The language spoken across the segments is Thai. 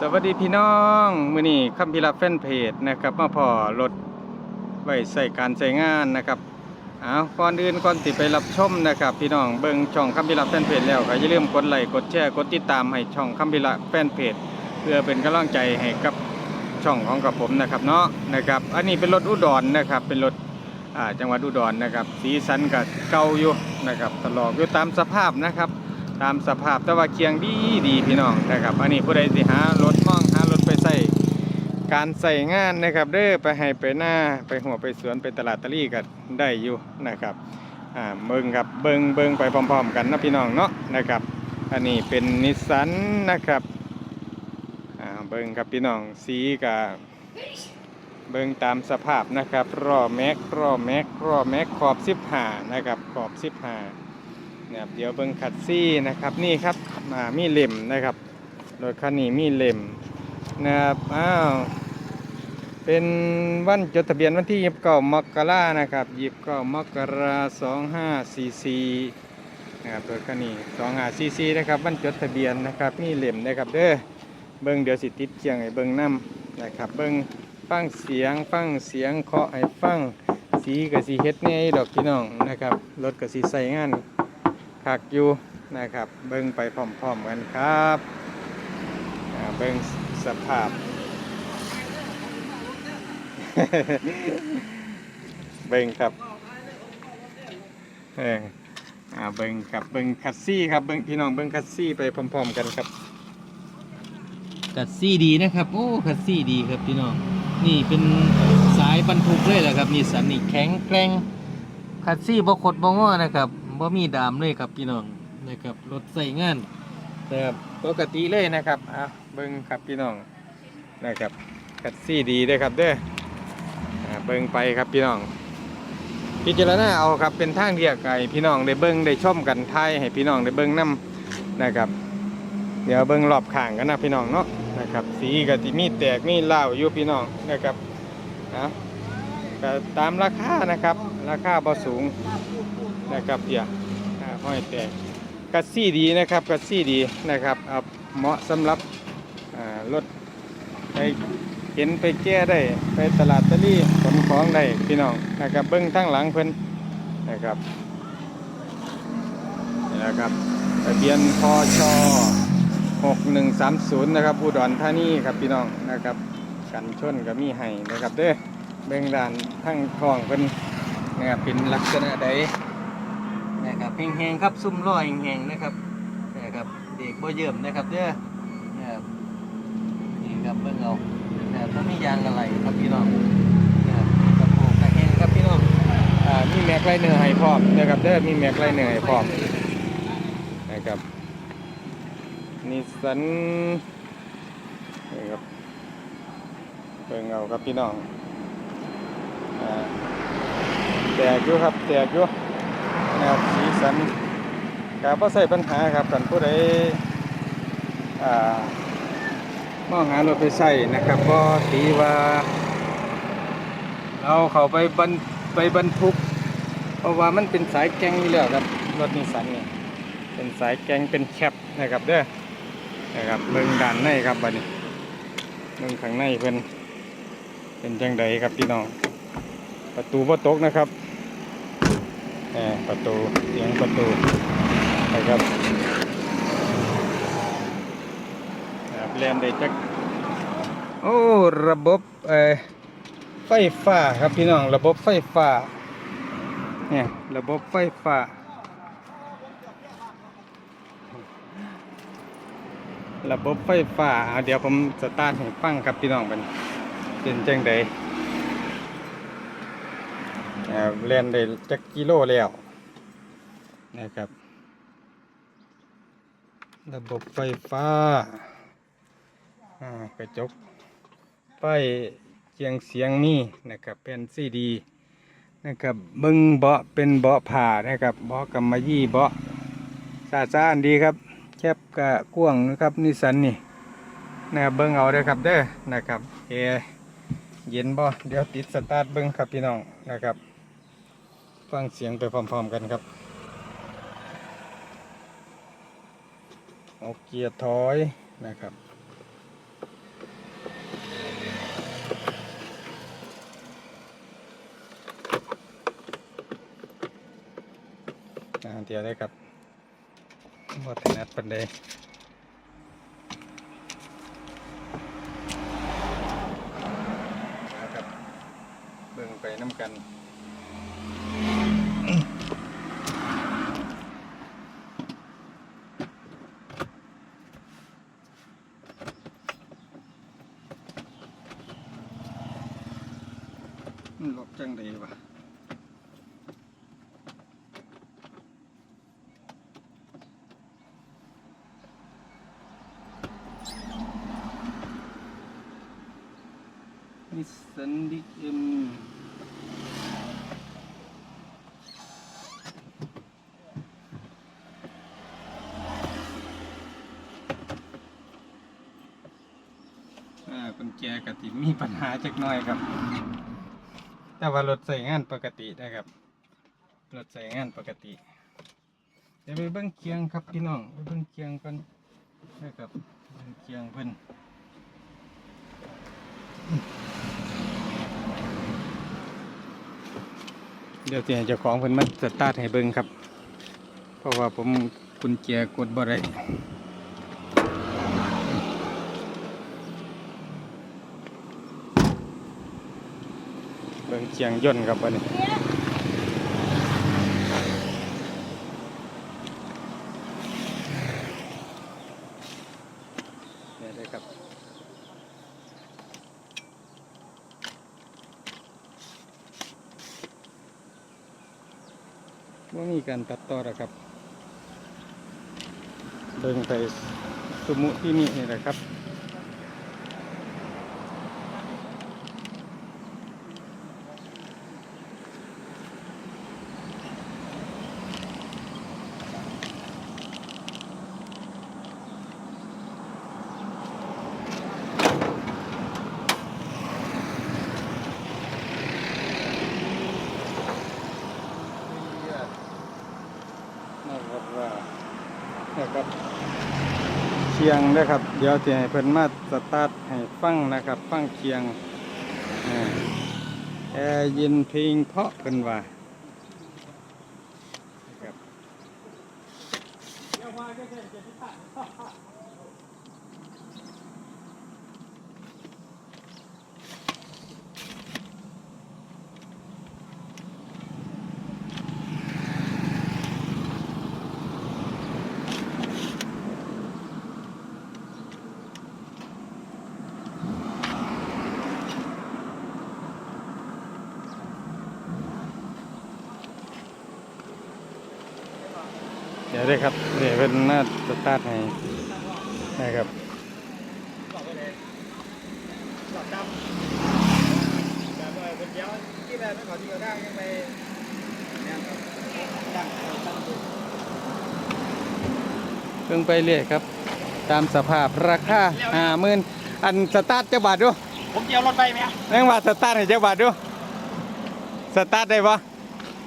สวัสดีพี่น้องมือนี้คำพิรับแฟนเพจนะครับมาพอรถไว้ใส่การใช้งานนะครับเอาก่อนอื่นก่อนติไปรับชมนะครับ พี่น้องเบิ่งช่องคำพิรับแฟนเพจแล้วก็อย่าลืมกดไลค์กดแชร์กดติดตามให้ช่องคำพิรับแฟนเพจเพื่อเป็นกำลังใจให้กับช่องของกับผมนะครับเนาะนะครับ อันนี้เป็นรถอุดรนะครับ เป็นรถจังหวัดอุดรนะครับ สีสันก็เก่าอยู่นะครับตลอดอยู่ตามสภาพนะครับ ตามสภาพแต่ว่าเคียงดีดีพี่น้องนะครับอันนี้ผู้ใดสิหารถมองหารถไปใส่การใส่งานนะครับเด้อไปให้ไปหน้าไปหัวไปสวนไปตลาดตะลี่ก็ได้อยู่นะครับอ่าเบิงครับเบิงเบิงไปพร้อมๆ กันนะพี่น้องเนาะนะครับ อันนี้เป็นนิสสันนะครับอ่าเบิงครับพี่น้องสีกับเบิ่งตามสภาพนะครับรอแม็กรอแม็กรอแม็กขอบ15นะครับขอบ15 นะครับเดี๋ยวเบิ้งคัดซี่นะครับนี่ครับมามีเล่มนะครับรถคันนี้มีเล่มนะครับอ้าวเป็นวันจดทะเบียนวันที่ยีิบเก้ามกรานะครับยีิบเก้ามกราสองห้าสี่สี่นะครับรถคันนี้สองห้าสี่สี่นะครับวันจดทะเบียนนะครับมีเล่มนะครับเด้อเบิ้งเดี๋ยวสิติดเคียงให้เบิ้งน้ำนะครับเบิ้งฟังเสียงฟังเสียงเคาะให้ฟังสีกับสีเฮ็ดเนี่ยดอกพี่น้องนะครับรถกับสีใส่งาน คักอยู่นะครับ เบิ้งไปพร้อมๆกันครับเบิ้งสภาพ เบิ้งครับเอออ่าเบิ้งครับเบิ้งคัสซี่ครับเบิ้งพี่น้องเบิ้งคัสซี่ไปพร้อมๆกันครับกัดซี่ดีนะครับโอ้กัดซี่ดีครับพี่น้องนี่เป็นสายบรรทุกเลยแหละครับนี่สันนี่แข็งแกร่งคัดซี่บ่ขดบ่ง้อนะครับ บ่มีดามเลยครับพี่น้องนะครับรถใส่งานนะครับปกติเลยนะครับอะเบิ้งครับพี่น้องนะครับคัสซี่ดีด้วยครับเด้อเบิ้งไปครับพี่น้องพิจารณาเอาครับเป็นทางเรียกไก่พี่น้องได้เบิ้งได้ชมกันไทยให้พี่น้องได้เบิ้งน้ำนะครับ เดี๋ยวเบิ้งรอบข้างกันนะพี่น้องเนาะนะครับสีก็สิมีแตกมีเล่าอยู่พี่น้องนะครับนะตามราคานะครับ ราคาบ่สูง นะครับเดี๋ยวห้อยแตกกัดซี่ดีนะครับกัดซี่ดีนะครับเอาเหมาะสำหรับรถไปเห็นไปแก้ได้ไปตลาดตะลี่ขนของได้พี่น้องนะครับเบิ้งทั้งหลังเพิ่นนะครับนี่แหละครับทะเบียนพอช6130 นะครับอุดรธานีครับพี่น้องนะครับ กันชนก็มีให้นะครับเด้อเบื้องด้านทั้งทองเป็นนะครับเป็นลักษณะใด นะครับแห้งๆครับซุ่มล้อแห้งๆนะครับนะครับเด็กบ่เยิ่มนะครับเด้อนะครับนี่ครับเบิ่งเอานะครับถ้ามียางอะไรครับพี่น้องนะครับกระโปรงกระแห้งครับพี่น้องอ่ามีแม็กไลเนอร์ให้พร้อมนะครับเด้อมีแม็กไลเนอร์ให้พร้อมนะครับนิสสันนี่ครับเบิ่งเอาครับพี่น้องอ่าแตกอยู่ครับแตกอยู่ นะครับสีสันก็บ่ใส่ปัญหาครับกันผู้ใดอ่ามองหารถไปใส่นะครับบ่ตีว่าเราเข้าไปบรรไปบรรทุก เพราะว่ามันเป็นสายแกงอยู่แล้วครับรถนิสันนี่เป็นสายแกงเป็นแคปนะครับเด้อนะครับเบิ่งด้านในครับบัดนี้เบิ่งข้างในเพิ่นเป็นจังใดครับพี่น้องประตูบ่ตกนะครับ ประตูเสียงประตูนะครับครับแลนได้จักโอ้ระบบเอ่อไฟฟ้าครับพี่น้องระบบไฟฟ้าเนี่ยระบบไฟฟ้าระบบไฟฟ้า เดี๋ยวผมสตาร์ทให้ฟังครับพี่น้องเป็นเป็นจังใด เล่นได้จักกิโลแล้วนะครับ ระบบไฟฟ้า กระจกไฟเคียงเสียงมีนะครับเป็นซีดีนะครับเบิ้งเบาะเป็นเบาะผ่านะครับเบาะกำมะยี่เบาะซาซานดีครับแคบกะกว้างนะครับนิสันนี่นะครับเบิ้งเอาเด้อครับเด้อนะครับเอร์เย็นบ่เดี๋ยวติดสตาร์ทเบิ้งครับพี่น้องนะครับ ฟังเสียงไปพร้อมๆกันครับออกเกียร์ถอยนะครับเดียวได้ครับวัฒนัดปันเดนะครับเบิ่งไปน้ำกัน ลบจังไดวะนิสสันดิเอ็มอ่ากุญแจกติมีปัญหาจักน่อยครับ แต่ว่ารถใส่งานปกตินะครับรถใส่งานปกติ เดี๋ยวไปเบิ้งเคียงครับพี่น้องไปเบิ้งเคียงกันนะครับเบิ่งเคียงเพิ่นเดี๋ยวจะเจ้าของเพิ่นมาสตาร์ทให้เบิ้งครับ เพราะว่าผมกุญแจกดบ่ได้ บิ้งเคียงย่นครับวันนี้เนี่ยครับว่ามีการตัดต่อหรอกครับเดินไปสมุที่นี่นี่แหละครับนะครับว่านะครับเคียงนะครับ เดี๋ยวจะให้เพิ่นมาสตาร์ทให้ฟังนะครับ ฟังเคียงแอร์ยินเพลงเพราะเพิ่นว่าครับ เดี๋ยวได้ครับเดี๋ยวเพิ่นมาสตาร์ทให้นะครับบอกไปเลยหลอดดำแบบว่าคนเดียวที่แบบไม่ขอที่เราได้ยังไปเนี่ยครับดังดังดูเพิ่งไปเรื่อยครับ ตามสภาพราคาห้าหมื่นอันสตาร์ทเจ้าบาทดูผมเกี่ยวรถไปไหมนั่งว่าสตาร์ทให้เจ้าบาทดูสตาร์ทได้ปะ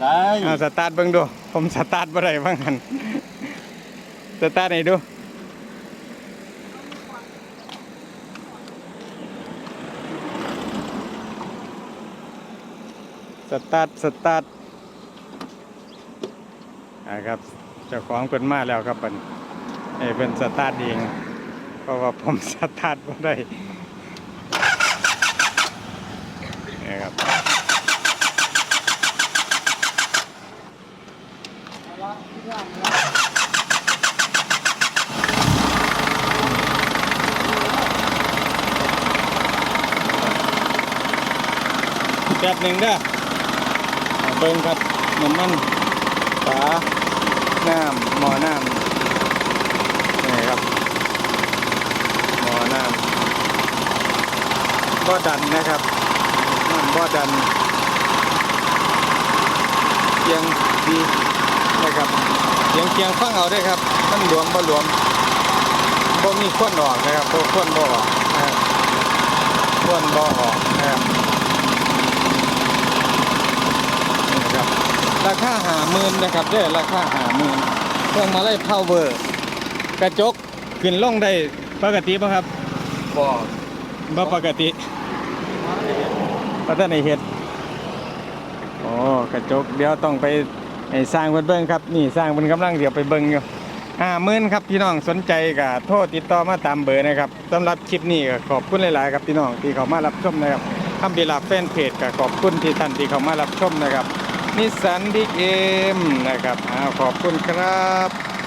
ได้เอาสตาร์ทเบิ่งดูผมสตาร์ทบ่ได้บ้างหันส ตาร์ทให้ดูสตาร์ทสตาร์ทอ่าครับเจ้าของเพิ่นมาแล้วครับเพิ่นให้เพิ่นสตาร์ทเองเพราะว่าผมสตาร์ทบ่ได้นี่ครับ แบบหนึ่งเด้อเบิ่งครับน้ำมันฝาน้ำหม้อน้ำนี่ครับหม้อน้ำบ่ดันนะครับน้ำบ่ดันเคียงดีนะครับเคียงเคียงฟังเอาได้ครับมันหลวมบ่หลวมบ่มีควนออกนะครับบ่ควนบ่ออกนะครับควนบ่ออกนะครับ รับ ราคาหามื่นนะครับเด้อราคาหามื่ต้องมาไล่ยพาวเวอร์ กระจกขึ้นลงได้ปกติป่ะครับบ่บ่ปกติพัฒนาเฮ็ดโอ้กระจกเดี๋ยวต้องไปไอ้สร้างเพิ่นเบิ้งครับนี่สร้างเป็นกำลังเดี๋ยวไปเบิ้งอยู่ห้าหมื่นครับพี่น้องสนใจก็โทษติดต่อมาตามเบอร์นะครับสำหรับคลิปนี้ก็ขอบคุณหลาย ๆ ครับพี่น้องที่เข้ามารับชมนะครับทำดีลาแฟนเพจก็ขอบคุณที่ท่านที่เข้ามารับชมนะครับ นิสสันบิ๊กเอ็มนะครับขอบคุณครับ